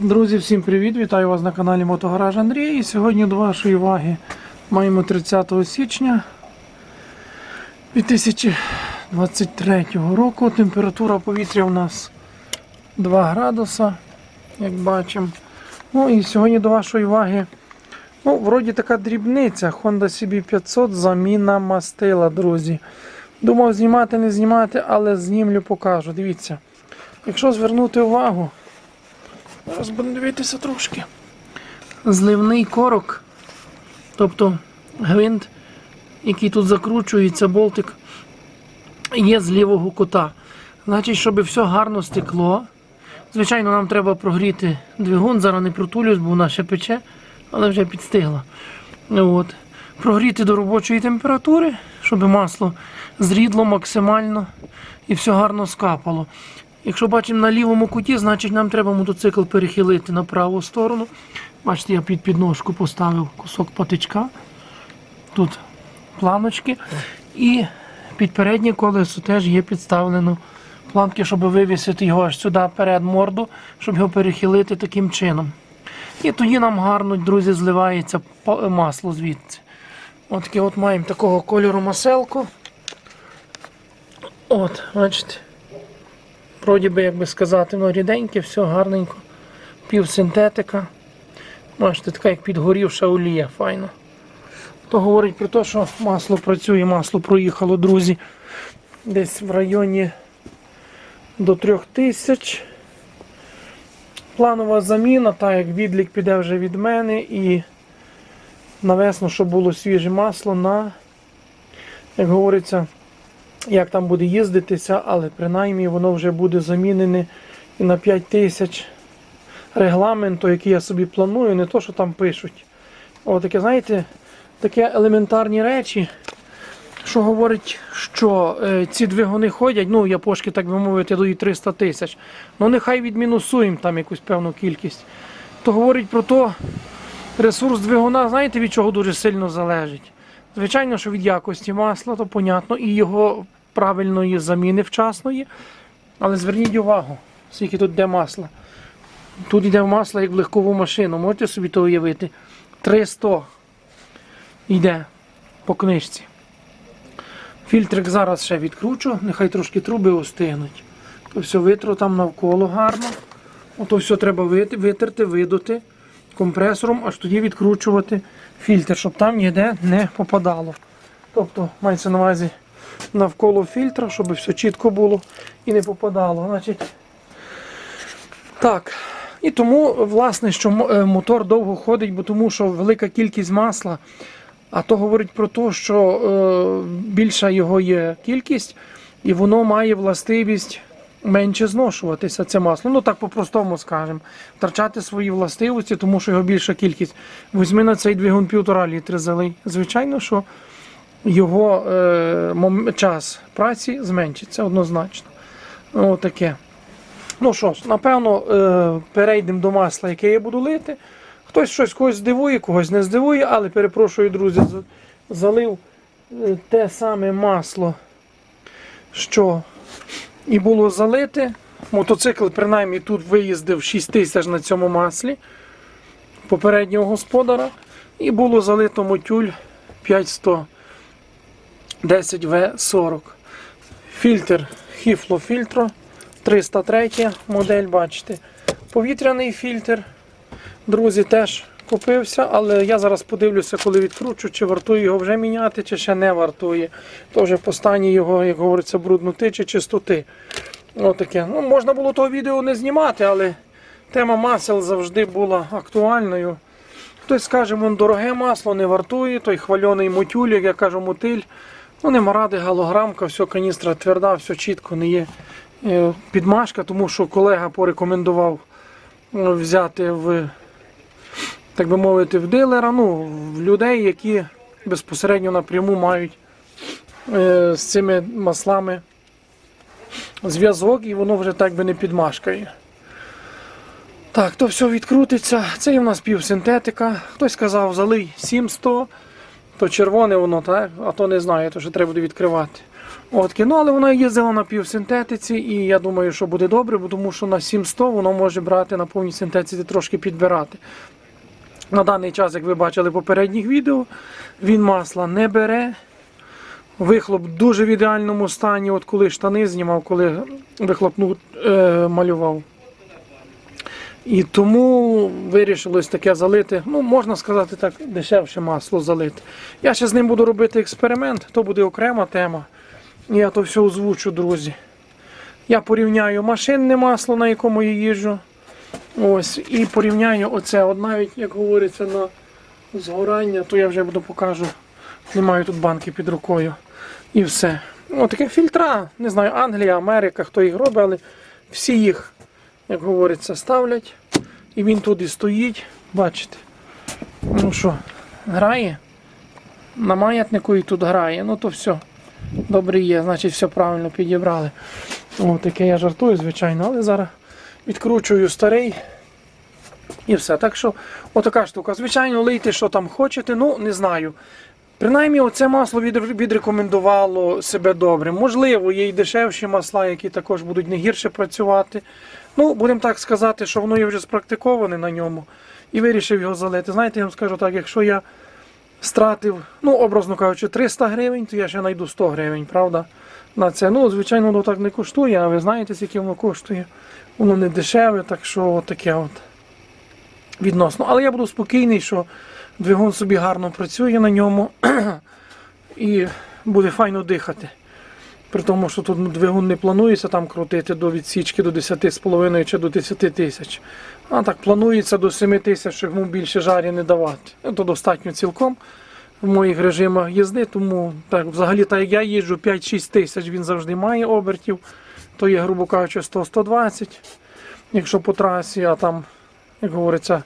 Друзі, всім привіт! Вітаю вас на каналі Мотогараж Андрій. І сьогодні до вашої уваги маємо 30 січня 2023 року. Температура повітря у нас 2 градуса, як бачимо. Ну і сьогодні до вашої уваги. Ну, вроді така дрібниця. Honda CB500 заміна мастила, друзі. Думав знімати, не знімати, але знімлю, покажу. Дивіться. Якщо звернути увагу, Зараз будемо дивитися трошки. Зливний корок, тобто гвинт, який тут закручується, болтик, є з лівого кута. Значить, щоб все гарно стекло. Звичайно, нам треба прогріти двигун, зараз не протулюсь, бо вона ще пече, але вже підстигла. От. Прогріти до робочої температури, щоб масло зрідло максимально і все гарно скапало. Якщо бачимо на лівому куті, значить нам треба мотоцикл перехилити на праву сторону. Бачите, я під підножку поставив кусок патичка. Тут планочки. І під переднє колесо теж є підставлено планки, щоб вивісити його аж сюди перед морду, щоб його перехилити таким чином. І тоді нам гарно, друзі, зливається масло звідси. От таке от маємо такого кольору маселку. От, бачите. Вроді би, як би сказати, воно ріденьке, все гарненько. Півсинтетика. Бачите, така як підгорівша олія, файно. То говорить про те, що масло працює, масло проїхало, друзі. Десь в районі до 3000. Планова заміна, так як відлік піде вже від мене і навесно, щоб було свіже масло на, як говориться, як там буде їздитися, але принаймні воно вже буде замінене і на 5 тисяч регламенту, який я собі планую, не то, що там пишуть. О, таке, знаєте, таке елементарні речі, що говорить, що е, ці двигуни ходять, ну, япошки, так би мовити, дають 300 тисяч. Ну нехай відмінусуємо там якусь певну кількість. То говорить про то, ресурс двигуна, знаєте, від чого дуже сильно залежить. Звичайно, що від якості масла, то понятно, і його правильної заміни вчасної. Але зверніть увагу, скільки тут йде масла. Тут йде масло як в легкову машину. Можете собі то уявити? 300 йде по книжці. Фільтрик зараз ще відкручу, нехай трошки труби остигнуть. То все витру там навколо гарно. Ото все треба витерти, видути компресором, аж тоді відкручувати фільтр, щоб там ніде не попадало. Тобто мається на увазі навколо фільтра, щоб все чітко було і не попадало. Значить, так. І тому, власне, що е, мотор довго ходить, бо тому що велика кількість масла, а то говорить про те, що е, більша його є кількість, і воно має властивість менше зношуватися, це масло. Ну так по-простому скажемо. Втрачати свої властивості, тому що його більша кількість. Візьми на цей двигун півтора літри залий. Звичайно, що його е, час праці зменшиться однозначно. Отаке. Ну що ж, напевно, е, перейдемо до масла, яке я буду лити. Хтось щось когось здивує, когось не здивує, але перепрошую, друзі, залив е, те саме масло, що і було залите. Мотоцикл, принаймні, тут виїздив 6 тисяч на цьому маслі попереднього господара. І було залито мотюль 5100 10В40. Фільтр Хіфло фільтро 303 модель, бачите. Повітряний фільтр. Друзі, теж купився, але я зараз подивлюся, коли відкручу, чи вартує його вже міняти, чи ще не вартує. То вже по стані його, як говориться, брудноти чи чистоти. Отаке. Ну, можна було того відео не знімати, але тема масел завжди була актуальною. Хтось скаже, вон дороге масло не вартує, той хвальоний мотюль, як я кажу, мотиль. Ну, нема ради, галограмка, все, каністра тверда, все чітко не є е, підмашка, тому що колега порекомендував е, взяти в, так би мовити, в дилера, ну, в людей, які безпосередньо напряму мають е, з цими маслами зв'язок, і воно вже так би не підмашкає. Так, то все відкрутиться. Це в нас півсинтетика. Хтось сказав, залий 700, то червоне воно, так? а то не знаю, то ще треба буде відкривати. От, ну, але вона їздила на півсинтетиці, і я думаю, що буде добре, бо тому що на 700 воно може брати на повній синтетиці трошки підбирати. На даний час, як ви бачили в попередніх відео, він масла не бере. Вихлоп дуже в ідеальному стані, от коли штани знімав, коли вихлопну е, малював. І тому вирішилось таке залити. Ну, можна сказати так, дешевше масло залити. Я ще з ним буду робити експеримент, то буде окрема тема. Я то все озвучу, друзі. Я порівняю машинне масло, на якому я їжджу. Ось, і порівняю оце. От навіть, як говориться, на згорання, то я вже буду покажу. Не маю тут банки під рукою. І все. Ось таке фільтра. Не знаю, Англія, Америка, хто їх робить, але всі їх, як говориться, ставлять. І він тут і стоїть. Бачите. Ну що, грає? На маятнику і тут грає. Ну то все. Добре є, значить все правильно підібрали. О, таке я жартую, звичайно, але зараз відкручую старий. І все. Так що, отака штука. Звичайно, лийте, що там хочете, ну не знаю. Принаймні, оце масло відрекомендувало себе добре. Можливо, є й дешевші масла, які також будуть не гірше працювати. Ну, будемо так сказати, що воно є вже спрактиковане на ньому і вирішив його залити. Знаєте, я вам скажу так, якщо я стратив, ну, образно кажучи, 300 гривень, то я ще знайду 100 гривень, правда? На це. Ну, звичайно, воно так не коштує, а ви знаєте, скільки воно коштує. Воно не дешеве, так що таке от відносно. Але я буду спокійний, що двигун собі гарно працює на ньому і буде файно дихати. При тому, що тут двигун не планується там крутити до відсічки до 10,5 чи до 10 тисяч. А так планується до 7 тисяч, щоб йому більше жарі не давати. То достатньо цілком в моїх режимах їзди, тому так, взагалі, так як я їжджу 5-6 тисяч, він завжди має обертів, то є, грубо кажучи, 100-120, якщо по трасі, а там, як говориться,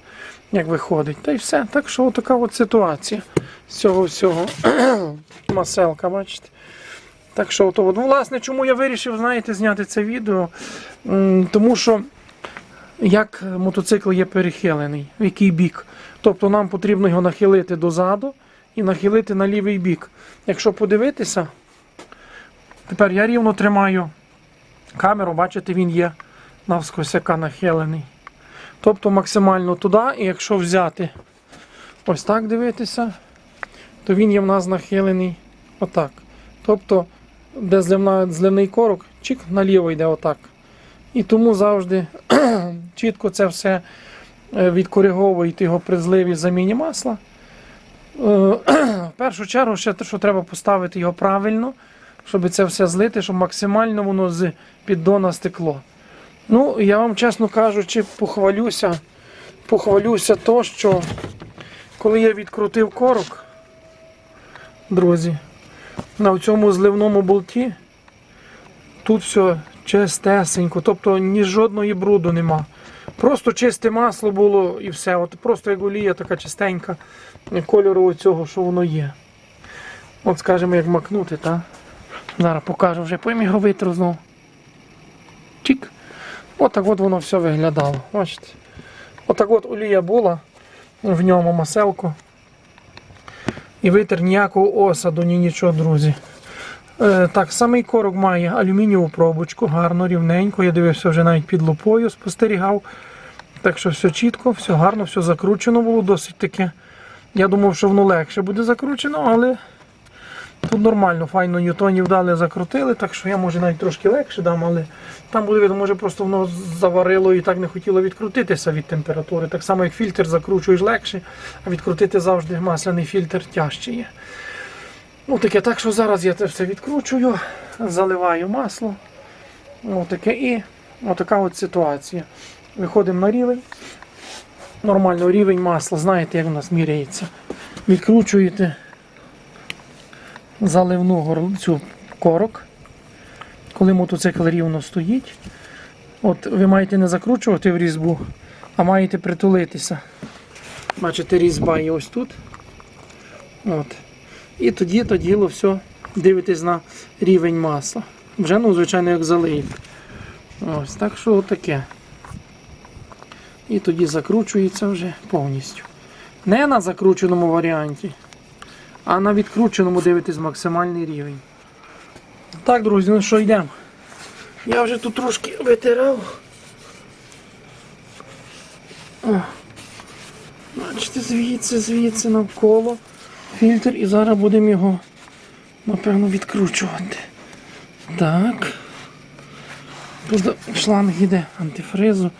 як виходить. Та й все. Так що така от ситуація з цього всього. Маселка, бачите. Так що, то, ну, власне, чому я вирішив, знаєте, зняти це відео? Тому що як мотоцикл є перехилений, в який бік. Тобто нам потрібно його нахилити дозаду і нахилити на лівий бік. Якщо подивитися, тепер я рівно тримаю камеру, бачите, він є навскосяка нахилений. Тобто максимально туди, і якщо взяти ось так дивитися, то він є в нас нахилений отак. Тобто, де зливний корок, чик наліво йде отак. І тому завжди чітко це все е, відкориговуєте його при зливі заміні масла. Е, В першу чергу, ще що треба поставити його правильно, щоб це все злити, щоб максимально воно з піддона стекло. Ну, я вам чесно кажучи, похвалюся, похвалюся то, що коли я відкрутив корок, друзі, на цьому зливному болті, тут все чистесенько, тобто ні жодної бруду нема. Просто чисте масло було і все. От просто як олія така чистенька кольору цього, що воно є. От скажімо, як макнути, так? Зараз покажу вже, потім його витру знову. Чик. Отак от воно все виглядало. Бачите? Отак от олія була в ньому маселку. І витер ніякого осаду, ні нічого, друзі. Е, так, самий корок має алюмінієву пробочку, гарно, рівненько. Я дивився вже навіть під лупою, спостерігав. Так що все чітко, все гарно, все закручено було досить таке. Я думав, що воно легше буде закручено, але тут нормально, файно ньютонів дали, закрутили, так що я може навіть трошки легше дам, але там буде видно, може просто воно заварило і так не хотіло відкрутитися від температури. Так само, як фільтр закручуєш легше, а відкрутити завжди масляний фільтр тяжче є. Ну таке, так що зараз я це все відкручую, заливаю масло. Ну, таке і отака от ситуація. Виходимо на рівень. Нормально рівень масла, знаєте, як у нас міряється. Відкручуєте заливну горло- цю корок, коли мотоцикл рівно стоїть. От ви маєте не закручувати в різьбу, а маєте притулитися. Бачите, різьба є ось тут. От. І тоді то діло все дивитесь на рівень масла. Вже, ну, звичайно, як залиєте. Ось так що таке. І тоді закручується вже повністю. Не на закрученому варіанті, а на відкрученому дивитесь максимальний рівень. Так, друзі, ну що йдемо. Я вже тут трошки витирав. Бачите, звідси, звідси навколо фільтр і зараз будемо його, напевно, відкручувати. Так. Тут шланг йде антифризу.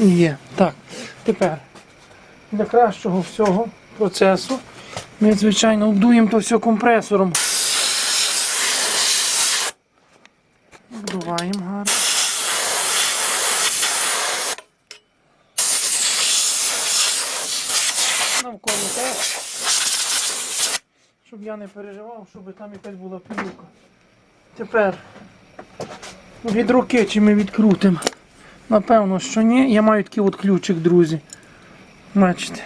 Є. Так. Тепер для кращого всього процесу ми, звичайно, обдуємо то все компресором. Обдуваємо гарно. Навколо теж. Щоб я не переживав, щоб там якась була пилюка. Тепер від руки чи ми відкрутимо? Напевно, що ні. Я маю такий от ключик, друзі. Бачите.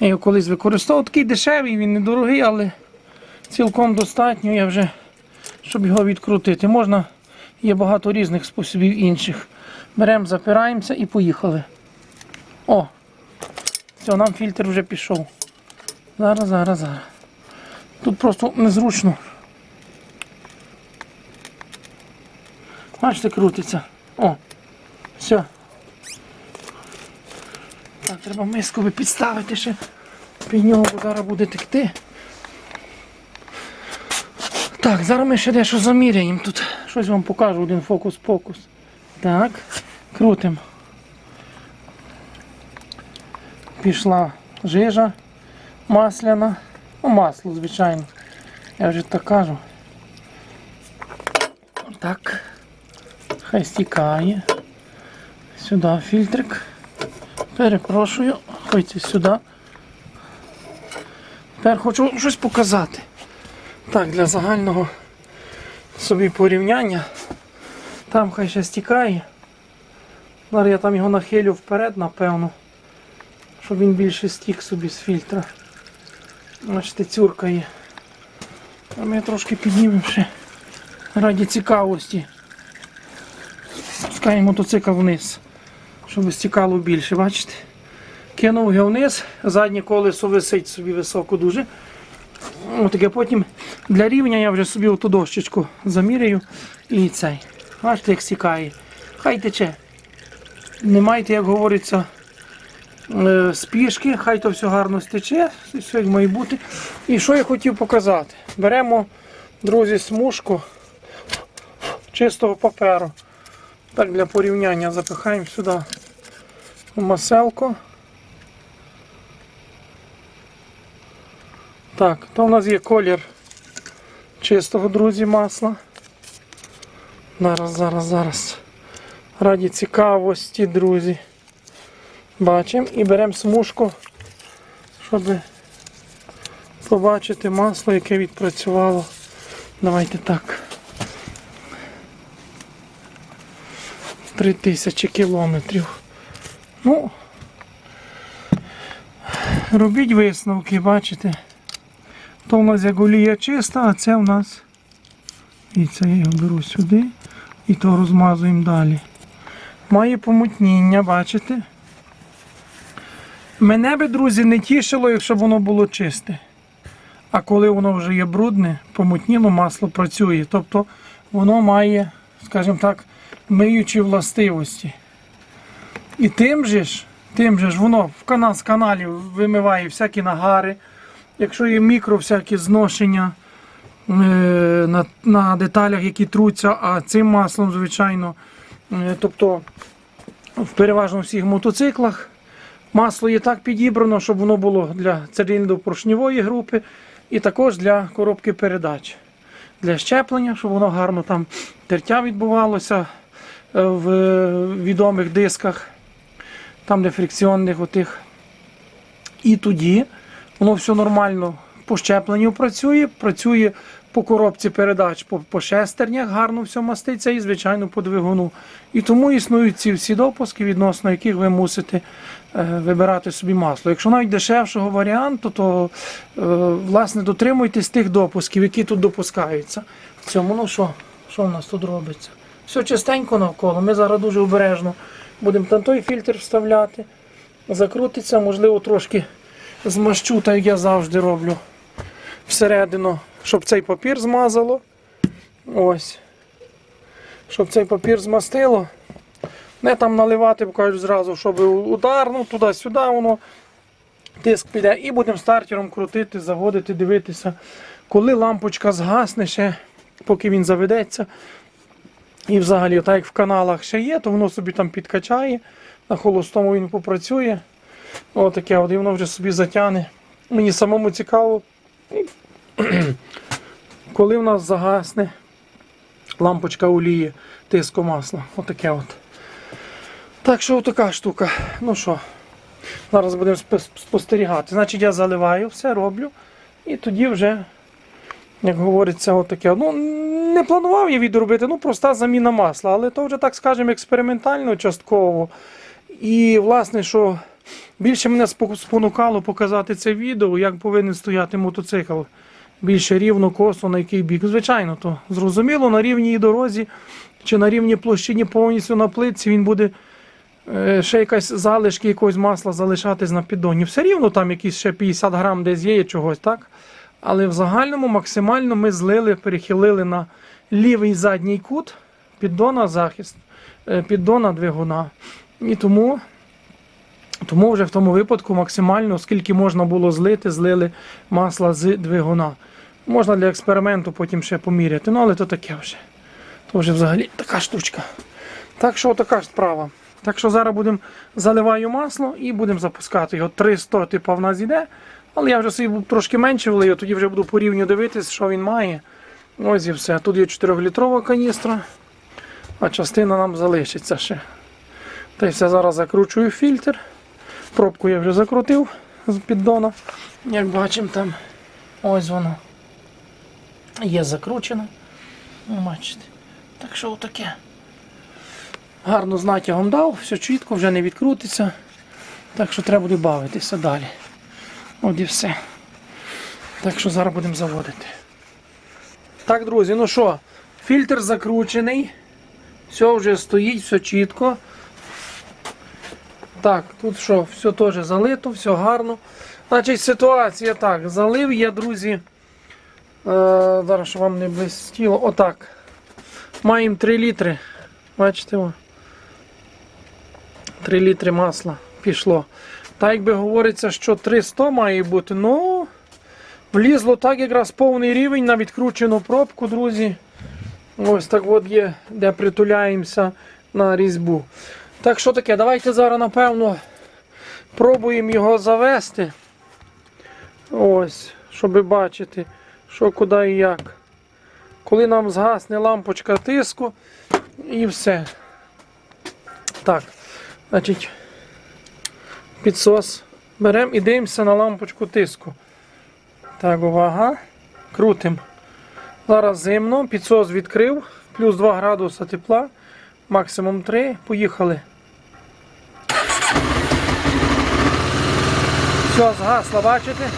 Я його колись використовував. Такий дешевий, він недорогий, але цілком достатньо я вже, щоб його відкрутити. Можна, є багато різних способів інших. Беремо, запираємося і поїхали. О! Все, нам фільтр вже пішов. Зараз, зараз, зараз. Тут просто незручно. Бачите, крутиться. О, все. Так, треба миску би підставити ще під нього, бо зараз буде текти. Так, зараз ми ще дещо заміряємо тут. Щось вам покажу, один фокус-покус. Так, крутимо. Пішла жижа масляна. Ну, масло, звичайно. Я вже так кажу. Так. Хай стікає. Сюди фільтрик. Перепрошую, ходьте сюди. Тепер хочу щось показати. Так, для загального собі порівняння. Там хай ще стікає. Зараз я там його нахилю вперед, напевно, щоб він більше стік собі з фільтра. Бачите, цюркає. А ми трошки піднімемо раді цікавості. Спускаємо мотоцикл вниз, щоб стікало більше, бачите? Кинув його вниз, заднє колесо висить собі високо дуже. Отаке потім для рівня я вже собі оту дощечку заміряю і цей. Бачите, як стікає. Хай тече. Не майте, як говориться, е, спішки, хай то все гарно стече, все як має бути. І що я хотів показати? Беремо, друзі, смужку чистого паперу. Так, для порівняння запихаємо сюди в маселку. Так, то в нас є колір чистого, друзі, масла. Зараз, зараз, зараз. Раді цікавості, друзі. Бачимо і беремо смужку, щоб побачити масло, яке відпрацювало. Давайте так. 3000 кілометрів. Ну, робіть висновки, бачите. То в нас як олія чиста, а це в нас. І це я його беру сюди і то розмазуємо далі. Має помутніння, бачите? Мене би, друзі, не тішило, якщо б воно було чисте. А коли воно вже є брудне, помутніло масло працює. Тобто воно має, скажімо так, миючі властивості. І тим же ж, тим же ж воно в канал з каналів вимиває всякі нагари. Якщо є мікро всякі зношення е, на, на деталях, які труться, а цим маслом, звичайно, е, тобто в переважно всіх мотоциклах масло є так підібрано, щоб воно було для циліндро-поршньової групи і також для коробки передач. Для щеплення, щоб воно гарно там тертя відбувалося е, в відомих дисках, там де фрикціонних отих. І тоді воно все нормально по щепленню працює, працює по коробці передач, по, по шестернях, гарно все маститься і, звичайно, по двигуну. І тому існують ці всі допуски, відносно яких ви мусите е, вибирати собі масло. Якщо навіть дешевшого варіанту, то е, власне дотримуйтесь тих допусків, які тут допускаються. В цьому, ну що, що в нас тут робиться? Все чистенько навколо. Ми зараз дуже обережно будемо там той фільтр вставляти, закрутиться, можливо, трошки змащу, так як я завжди роблю. всередину, щоб цей папір змазало. Ось. Щоб цей папір змастило. Не там наливати, бо кажуть зразу, щоб удар, ну туди-сюди воно. Тиск піде. І будемо стартером крутити, заводити, дивитися. Коли лампочка згасне ще, поки він заведеться. І взагалі, так як в каналах ще є, то воно собі там підкачає. На холостому він попрацює. Отаке, от і воно вже собі затягне. Мені самому цікаво, коли в нас загасне лампочка олії, тиску масла. Отаке от. Так що така штука. Ну що, зараз будемо спостерігати. Значить, я заливаю, все роблю. І тоді вже, як говориться, отаке. Ну, не планував я відео робити, ну проста заміна масла, але то вже так скажемо експериментально, частково. І, власне, що більше мене спонукало показати це відео, як повинен стояти мотоцикл. Більше рівно, косо, на який бік. Звичайно, то зрозуміло, на рівній дорозі чи на рівній площині повністю на плитці він буде е, ще якась залишки якогось масла залишатись на піддоні. Все рівно там якісь ще 50 грам десь є чогось, так? Але в загальному максимально ми злили, перехилили на лівий задній кут піддона захист, е, піддона двигуна. І тому, тому вже в тому випадку максимально, скільки можна було злити, злили масла з двигуна. Можна для експерименту потім ще поміряти, ну але то таке вже. То вже взагалі така штучка. Так що така справа. Так що зараз будемо заливаю масло і будемо запускати його. 300 типу в нас йде. Але я вже собі буду трошки менше влию, тоді вже буду порівню дивитися, що він має. Ось і все. Тут є 4-літрова каністра, а частина нам залишиться ще. Та й все зараз закручую фільтр. Пробку я вже закрутив з піддона. Як бачимо, там ось воно є закручено. Ну, Бачите. Так що отаке. Гарно з натягом дав, все чітко, вже не відкрутиться. Так що треба буде бавитися далі. От і все. Так що зараз будемо заводити. Так, друзі, ну що, фільтр закручений. Все вже стоїть, все чітко. Так, тут що, все теж залито, все гарно. Значить, ситуація так. Залив я, друзі. Е, зараз щоб вам не блистіло. Отак. Маємо 3 літри. Бачите? О. 3 літри масла пішло. Так якби говориться, що 300 має бути, ну влізло так якраз повний рівень на відкручену пробку, друзі. Ось так от є, де притуляємося на різьбу. Так що таке, давайте зараз, напевно, пробуємо його завести. Ось, щоб бачити, що куди і як. Коли нам згасне лампочка тиску і все. Так, значить, підсос беремо і дивимося на лампочку тиску. Так, увага. Крутим. Зараз зимно, підсос відкрив, плюс 2 градуса тепла, максимум 3. Поїхали. Все, згасло, бачите?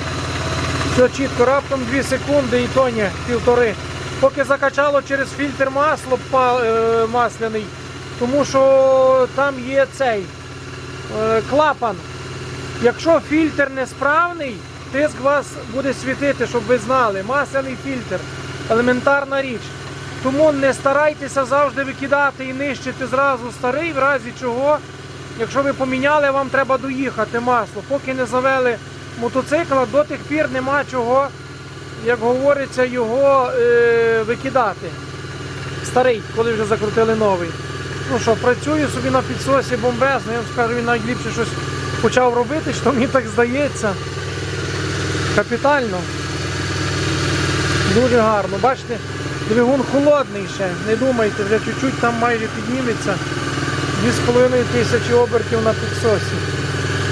Все чітко, раптом 2 секунди і то ні, півтори. Поки закачало через фільтр масло е, масляний, тому що там є цей клапан. Якщо фільтр несправний, тиск вас буде світити, щоб ви знали. Масляний фільтр елементарна річ. Тому не старайтеся завжди викидати і нищити зразу старий, в разі чого, якщо ви поміняли, вам треба доїхати масло. Поки не завели мотоцикла, до тих пір нема чого, як говориться, його е, викидати. Старий, коли вже закрутили новий. Ну що, працює собі на підсосі бомбезно, я вам скажу, він навіть ліпше щось почав робити, що мені так здається. Капітально. Дуже гарно. Бачите, двигун холодний ще. Не думайте, вже чуть-чуть там майже підніметься. 2,5 тисячі обертів на підсосі.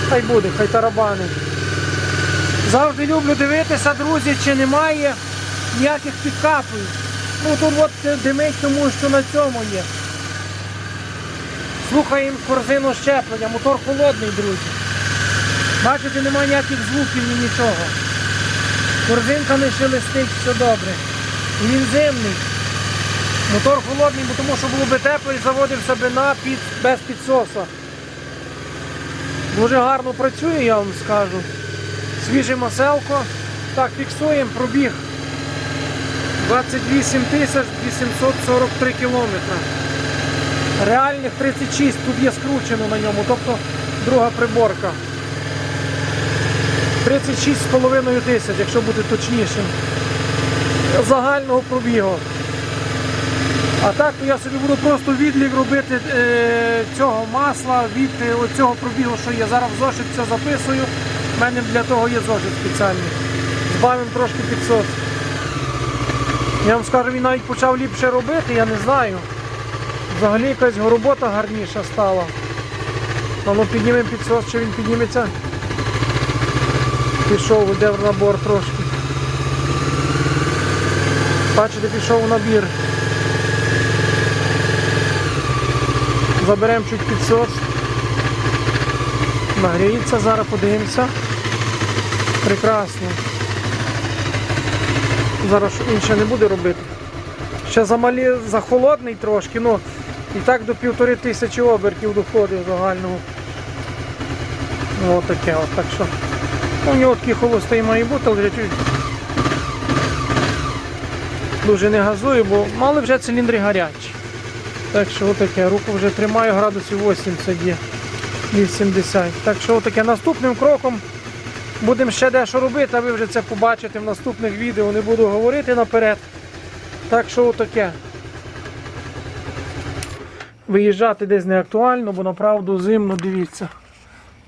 Хай буде, хай тарабани. Завжди люблю дивитися, друзі, чи немає ніяких підкапів. Ну тут от димить, тому що на цьому є. Слухаємо корзину щеплення, мотор холодний, друзі. Бачите, немає ніяких звуків ні нічого. Корзинка не шелестить, все добре. Він зимний. Мотор холодний, бо тому що було би тепло і заводився би на під, без підсоса. Дуже гарно працює, я вам скажу. Свіже маселко. Так, фіксуємо пробіг. 28 843 кілометри. Реальних 36, тут є скручено на ньому, тобто друга приборка. 36,5 тисяч, якщо бути точнішим. Загального пробігу. А так то я собі буду просто відлік робити е, цього масла від е, цього пробігу, що є. Зараз в зошит все записую. У мене для того є зошит спеціальний. Збавимо трошки 500. Я вам скажу, він навіть почав ліпше робити, я не знаю. Взагалі якась робота гарніша стала. Ну піднімемо 500, чи він підніметься. Пішов, йде в набор трошки. Бачите, пішов у набір. Заберемо чуть 500. Нагріється, зараз подивимося. Прекрасно. Зараз інше не буде робити. Ще замалі, захолодний трошки, ну і так до півтори тисячі обертів доходить загального. Ну, отаке от, так що. Ну, у нього такий холостий має бути, вже дуже не газую, бо мали вже циліндри гарячі. Так що отаке, руку вже тримаю, градусів 80 є. 80. Так що отаке наступним кроком будемо ще дещо робити, а ви вже це побачите в наступних відео. Не буду говорити наперед. Так що отаке. Виїжджати десь не актуально, бо направду зимно, дивіться.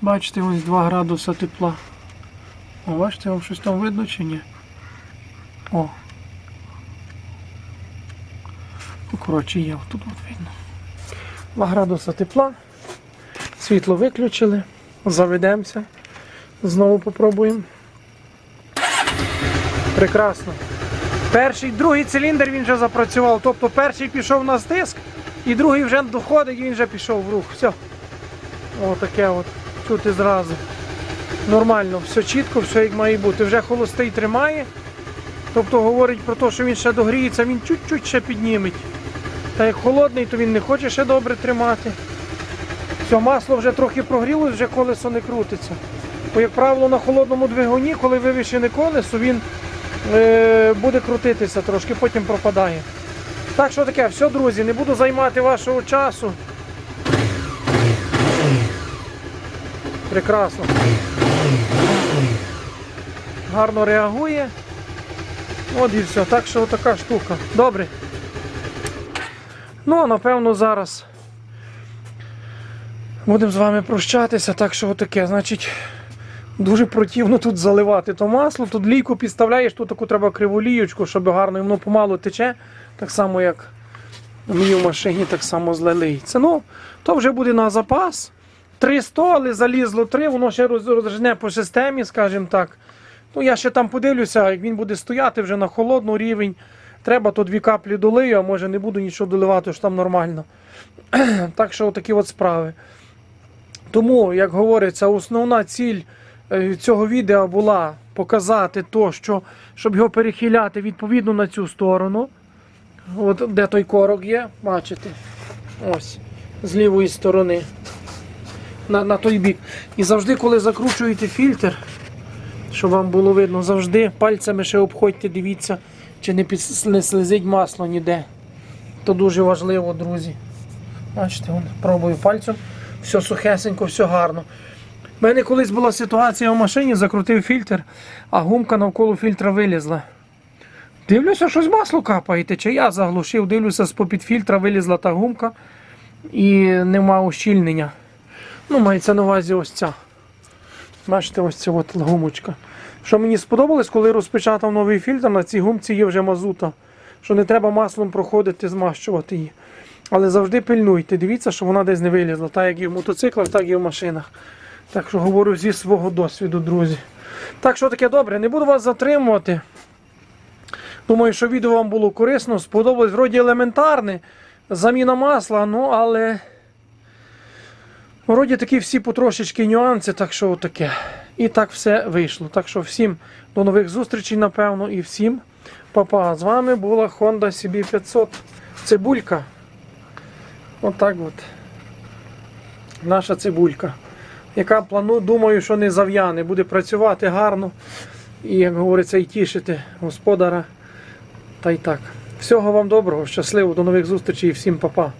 Бачите, ось 2 градуса тепла. О, бачите, вам щось там видно чи ні? О. Ну, коротше, є тут от видно. 2 градуса тепла. Світло виключили. Заведемося. Знову попробуємо. Прекрасно. Перший, другий циліндр він вже запрацював. Тобто перший пішов на стиск, і другий вже доходить і він вже пішов в рух. Все. Отаке от. Чути зразу. Нормально, все чітко, все як має бути. Вже холостий тримає. Тобто говорить про те, що він ще догріється, він чуть-чуть ще підніметь. Та як холодний, то він не хоче ще добре тримати. Все, масло вже трохи прогрілось, вже колесо не крутиться. Бо, як правило, на холодному двигуні, коли вивішене колесо, він е, буде крутитися трошки, потім пропадає. Так що таке, все, друзі, не буду займати вашого часу. Прекрасно. Гарно реагує. От і все. Так що така штука. Добре. Ну, а напевно, зараз будемо з вами прощатися. Так що отаке, значить, дуже противно тут заливати то масло. Тут лійку підставляєш, тут таку треба криву ліючку, щоб гарно воно помалу тече. Так само, як мені в машині, так само злилиться. Ну, то вже буде на запас. 300, але залізло 3, воно ще роз- розжене по системі, скажімо так. Ну, я ще там подивлюся, як він буде стояти вже на холодну рівень. Треба, то дві каплі долию, а може не буду нічого доливати, що там нормально. так що такі от справи. Тому, як говориться, основна ціль е, цього відео була показати то, що, щоб його перехиляти відповідно на цю сторону. От де той корок є, бачите? Ось, з лівої сторони. На, на той бік. І завжди, коли закручуєте фільтр, щоб вам було видно, завжди пальцями ще обходьте, дивіться, чи не, під, не слизить масло ніде. То дуже важливо, друзі. Бачите, вон, пробую пальцем. Все сухесенько, все гарно. У мене колись була ситуація в машині, закрутив фільтр, а гумка навколо фільтра вилізла. Дивлюся, щось масло капає, чи я заглушив, дивлюся, з-попід фільтра вилізла та гумка і нема ущільнення. Ну, мається на увазі ось ця. Бачите, ось ця от гумочка. Що мені сподобалось, коли розпечатав новий фільтр, на цій гумці є вже мазута. Що не треба маслом проходити, змащувати її. Але завжди пильнуйте, дивіться, щоб вона десь не вилізла. Так як і в мотоциклах, так і в машинах. Так що говорю зі свого досвіду, друзі. Так що таке добре, не буду вас затримувати. Думаю, що відео вам було корисно, сподобалось вроді елементарне. Заміна масла, ну але. Вроді такі всі потрошечки нюанси, так що таке. І так все вийшло. Так що всім до нових зустрічей, напевно, і всім па-па. З вами була Honda CB500 Цибулька. Отак от. Наша цибулька. Яка плану, думаю, що не зав'яне, буде працювати гарно. і, як говориться, і тішити господара. Та й так. Всього вам доброго, щасливо, до нових зустрічей і всім па-па.